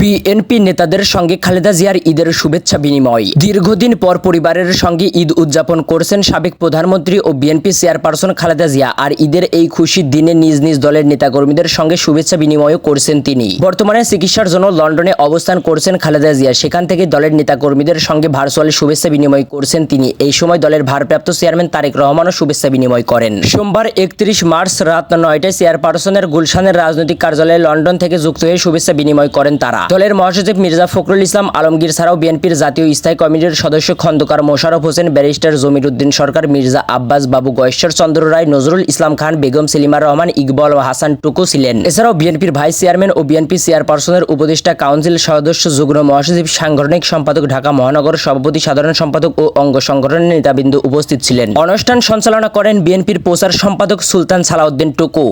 BNP নেতাদের সঙ্গে খালেদা জিয়ার ঈদের শুভেচ্ছা বিনিময়। দীর্ঘদিন পর পরিবারের সঙ্গে ঈদ উদযাপন করছেন সাবেক প্রধানমন্ত্রী ও বিএনপি চেয়ারপারসন খালেদা জিয়া, আর ঈদের এই খুশির দিনে নিজ নিজ দলের নেতাকর্মীদের সঙ্গে শুভেচ্ছা বিনিময় করছেন তিনি। বর্তমানে চিকিৎসার জন্য লন্ডনে অবস্থান করছেন খালেদা জিয়া, সেখান থেকে দলের নেতাকর্মীদের সঙ্গে ভার্চুয়ালি শুভেচ্ছা বিনিময় করছেন তিনি। এই সময় দলের ভারপ্রাপ্ত চেয়ারম্যান তারেক রহমানও শুভেচ্ছা বিনিময় করেন। সোমবার একত্রিশ মার্চ রাত নয়টায় চেয়ারপারসনের গুলশানের রাজনৈতিক কার্যালয়ে লন্ডন থেকে যুক্ত হয়ে শুভেচ্ছা বিনিময় করেন তারা। দলের মহাসচিব মির্জা ফখরুল ইসলাম আলমগীর ছাড়াও বিএনপির জাতীয় স্থায়ী কমিটির সদস্য খন্দকার মোশারফ হোসেন, ব্যারিস্টার জমির উদ্দিন সরকার, মির্জা আব্বাস বাবু গয়েশ্বর চন্দ্র রায়, নজরুল ইসলাম খান, বেগম সেলিমা রহমান, ইকবল ও হাসান টুকু ছিলেন। এছাড়াও বিএনপির ভাইস চেয়ারম্যান ও বিএনপি চেয়ারপারসনের উপদেষ্টা কাউন্সিল সদস্য যুগ্ম মহাসচিব, সাংগঠনিক সম্পাদক ঢাকা মহানগর সভাপতি, সাধারণ সম্পাদক ও অঙ্গ সংগঠনের নেতাবৃন্দ উপস্থিত ছিলেন। অনুষ্ঠান সঞ্চালনা করেন বিএনপির প্রচার সম্পাদক সুলতান সালাউদ্দিন টুকু।